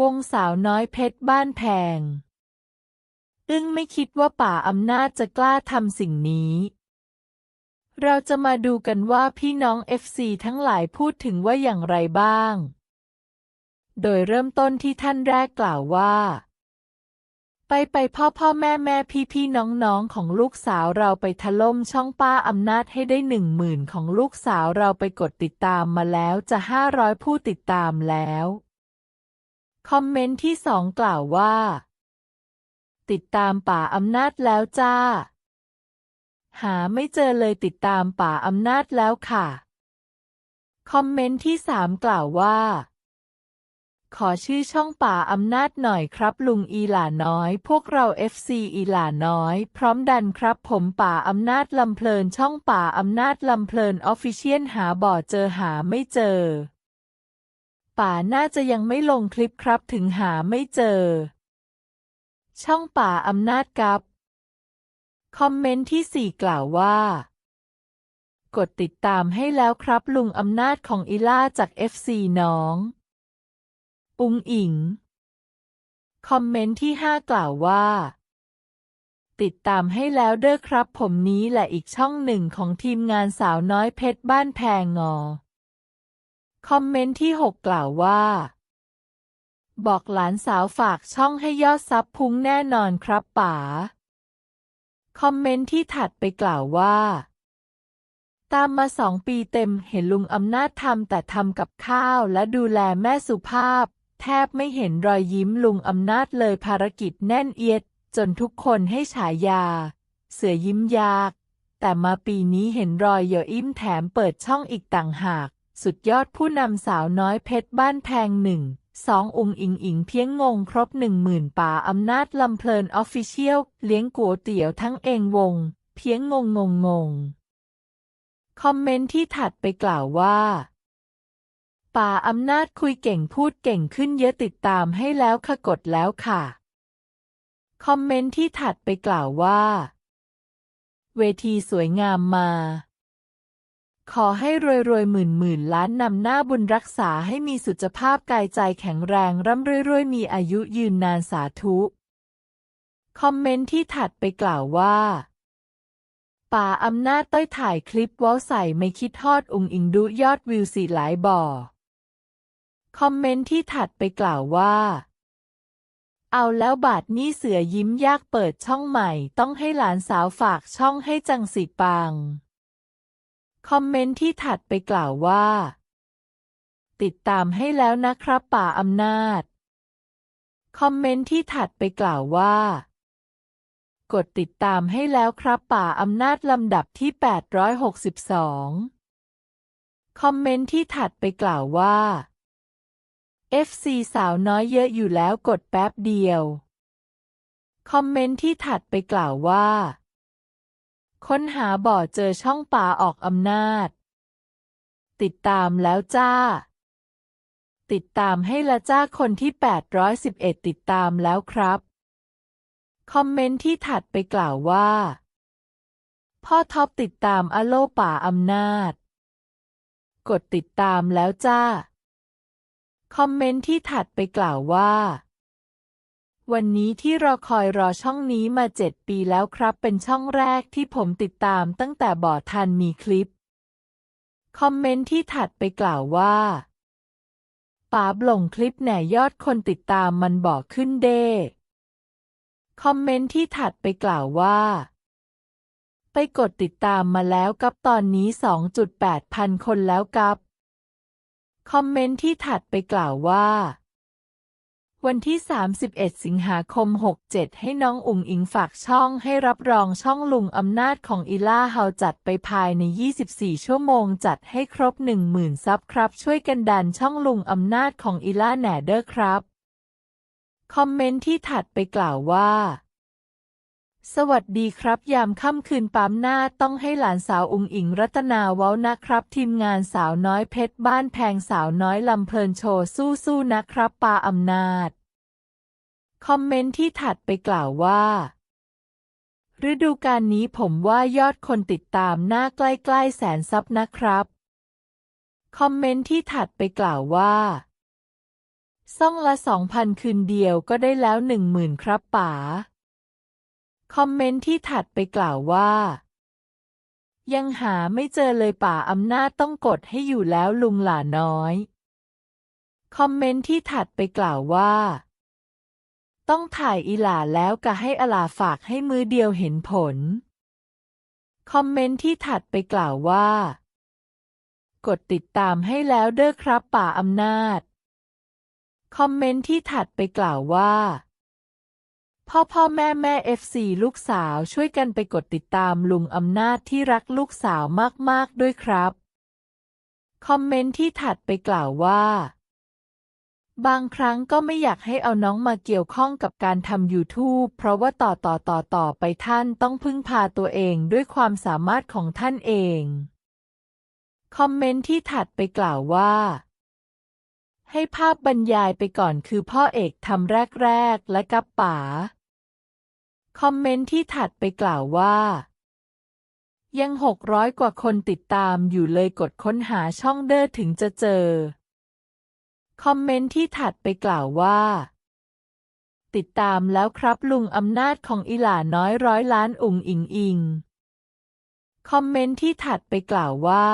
วงสาวน้อยเพชรบ้านแพง อึ้งไม่คิดว่าป่าอำนาจจะกล้าทำสิ่งนี้ เราจะมาดูกันว่าพี่น้องเอฟซีทั้งหลายพูดถึงว่าอย่างไรบ้าง โดยเริ่มต้นที่ท่านแรกกล่าวว่า ไปไปพ่อพ่อแม่แม่พี่พี่น้องน้องของลูกสาวเราไปถล่มช่องป้าอำนาจให้ได้หนึ่งหมื่นของลูกสาวเราไปกดติดตามมาแล้วจะห้าร้อยผู้ติดตามแล้ว คอมเมนต์ที่สองกล่าวว่า ติดตามป่าอำนาจแล้วจ้า หาไม่เจอเลยติดตามป่าอำนาจแล้วค่ะ คอมเมนต์ที่สามกล่าวว่า ขอชื่อช่องป่าอำนาจหน่อยครับ ลุงอีหลาน้อย พวกเรา FC อีหลาน้อย พร้อมดันครับ ผมป่าอำนาจลำเพลินช่องป่าอำนาจลำเพลินออฟฟิเชียลหาบ่อเจอหาไม่เจอ ป่าน่าจะยังไม่ลงคลิปครับถึงหาไม่เจอ ช่องป่าอำนาจกับ คอมเมนต์ที่สี่กล่าวว่า กดติดตามให้แล้วครับลุงอำนาจของอีล่าจาก FC น้องอุงอิง คอมเมนต์ที่ห้ากล่าวว่า ติดตามให้แล้วเด้อครับผมนี้แหละอีกช่องหนึ่งของทีมงานสาวน้อยเพชรบ้านแพงงอ คอมเมนต์ที่หกกล่าวว่า บอกหลานสาวฝากช่องให้ยอดซับพุ่งแน่นอนครับป๋า คอมเมนต์ที่ถัดไปกล่าวว่า ตามมาสองปีเต็มเห็นลุงอำนาจทำแต่ทำกับข้าวและดูแลแม่สุภาพ แทบไม่เห็นรอยยิ้มลุงอำนาจเลยภารกิจแน่นเอียด จนทุกคนให้ฉายา เสือยิ้มยาก แต่มาปีนี้เห็นรอยเยออิ่มแถมเปิดช่องอีกต่างหาก สุดยอดผู้นำสาวน้อยเพชรบ้านแพงหนึ่งสองอุงอิงอิงเพียงงงครบหนึ่งหมื่นป่าอำนาจลำเพลินออฟฟิเชียลเลี้ยงก๋วยเตี๋ยวทั้งเองวง เพียงงงงงงง คอมเมนต์ที่ถัดไปกล่าวว่า ป่าอำนาจคุยเก่งพูดเก่งขึ้นเยอะติดตามให้แล้วค่ะกดแล้วค่ะ คอมเมนต์ที่ถัดไปกล่าวว่า เวทีสวยงามมา ขอให้รวยรวยหมื่นหมื่นล้านนำหน้าบุญรักษาให้มีสุขภาพกายใจแข็งแรงร่ำรวยรวยมีอายุยืนนานสาธุ คอมเมนต์ที่ถัดไปกล่าวว่า ป่าอำนาจต้อยถ่ายคลิปว้าใส่ไม่คิดทอดอุงอิงดุยอดวิวสี่หลายบ่อ คอมเมนต์ที่ถัดไปกล่าวว่า เอาแล้วบาทนี้เสือยิ้มยากเปิดช่องใหม่ ต้องให้หลานสาวฝากช่องให้จังสีปัง คอมเมนต์ที่ถัดไปกล่าวว่า ติดตามให้แล้วนะครับป่าอำนาจ คอมเมนต์ที่ถัดไปกล่าวว่า กดติดตามให้แล้วครับป่าอำนาจลำดับที่ 862 คอมเมนต์ที่ถัดไปกล่าวว่า FC สาวน้อยเยอะอยู่แล้วกดแป๊บเดียว คอมเมนต์ที่ถัดไปกล่าวว่า ค้นหาบ่อเจอช่องป่าออกอำนาจ ติดตามแล้วจ้า ติดตามให้ละจ้าคนที่ 811 ติดตามแล้วครับ คอมเมนต์ที่ถัดไปกล่าวว่า พ่อท็อปติดตามอโลป่าอำนาจ กดติดตามแล้วจ้า คอมเมนต์ที่ถัดไปกล่าวว่า วันนี้ที่รอคอยรอช่องนี้มาเจ็ดปีแล้วครับ เป็นช่องแรกที่ผมติดตามตั้งแต่บอทันมีคลิป คอมเมนต์ที่ถัดไปกล่าวว่าป๋าบลงคลิปแหน่ยอดคนติดตามมันบอกขึ้นเด้คอมเมนต์ที่ถัดไปกล่าวว่า ไปกดติดตามมาแล้วกับตอนนี้ 2.8 พันคนแล้วกับ คอมเมนต์ที่ถัดไปกล่าวว่า วันที่ 31 สิงหาคม 67 ให้น้องอุ๋งอิงฝากช่องให้รับรองช่องลุงอำนาจของอีล่าเฮาจัดไปภายใน 24 ชั่วโมงจัดให้ครบ 10,000 ซับครับ ช่วยกันดันช่องลุงอำนาจของอีล่าแหน่เด้อครับ คอมเมนต์ที่ถัดไปกล่าวว่า สวัสดีครับ ยามค่ำคืนปั๊มหน้าต้องให้หลานสาวอุงอิงรัตนาเว้านะครับ ทีมงานสาวน้อยเพชรบ้านแพงสาวน้อยลำเพลินโชว์สู้ๆนะครับปาอำนาจ คอมเมนต์ที่ถัดไปกล่าวว่า ฤดูกาลนี้ผมว่ายอดคนติดตามหน้าใกล้ๆแสนซับนะครับ คอมเมนต์ที่ถัดไปกล่าวว่า ซ่องละสองพันคืนเดียวก็ได้แล้วหนึ่งหมื่นครับป๋า คอมเมนต์ที่ถัดไปกล่าวว่า ยังหาไม่เจอเลยป่าอำนาจต้องกดให้อยู่แล้วลุงหล่าน้อย คอมเมนต์ที่ถัดไปกล่าวว่า ต้องถ่ายอีหล่าแล้วกะให้อลาฝากให้มือเดียวเห็นผล คอมเมนต์ที่ถัดไปกล่าวว่า กดติดตามให้แล้วเด้อครับป่าอำนาจ คอมเมนต์ที่ถัดไปกล่าวว่า พ่อพ่อแม่แม่เอฟซีลูกสาวช่วยกันไปกดติดตามลุงอำนาจที่รักลูกสาวมาก ๆ ด้วยครับ คอมเมนต์ที่ถัดไปกล่าวว่า บางครั้งก็ไม่อยากให้เอาน้องมาเกี่ยวข้องกับการทำ YouTube เพราะว่าต่อต่อต่อต่อไปท่านต้องพึ่งพาตัวเองด้วยความสามารถของท่านเอง คอมเมนต์ที่ถัดไปกล่าวว่าให้ภาพบรรยายไปก่อนคือพ่อเอกทำแรก ๆ และกับป๋า คอมเมนต์ที่ถัดไปกล่าวว่า ยังหกร้อยกว่าคนติดตามอยู่เลยกดค้นหาช่องเดอร์ถึงจะเจอ คอมเมนต์ที่ถัดไปกล่าวว่าติดตามแล้วครับลุงอำนาจของอีหล่าน้อยร้อยล้านอุงอิงอิง คอมเมนต์ที่ถัดไปกล่าวว่า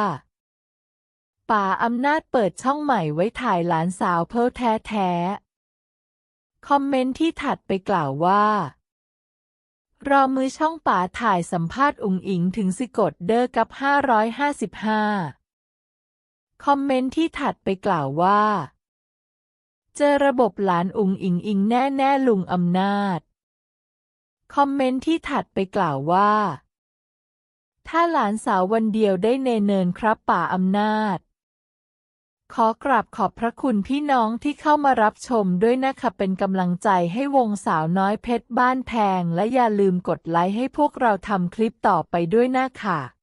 ป่าอำนาจเปิดช่องใหม่ไว้ถ่ายหลานสาวเพิลแท้แท้ คอมเมนต์ที่ถัดไปกล่าวว่า รอมือช่องป่าถ่ายสัมภาษณ์อุงอิงถึงสิกดเดอร์กับ 555 คอมเมนต์ที่ถัดไปกล่าวว่า เจอระบบหลานอุงอิงอิงแน่แน่ลุงอำนาจ คอมเมนต์ที่ถัดไปกล่าวว่า ถ้าหลานสาววันเดียวได้เนเนินครับป่าอำนาจ ขอกราบขอบพระคุณพี่น้องที่เข้ามารับชมด้วยนะคะเป็นกำลังใจให้วงสาวน้อยเพชรบ้านแพง และอย่าลืมกดไลค์ให้พวกเราทำคลิปต่อไปด้วยนะคะ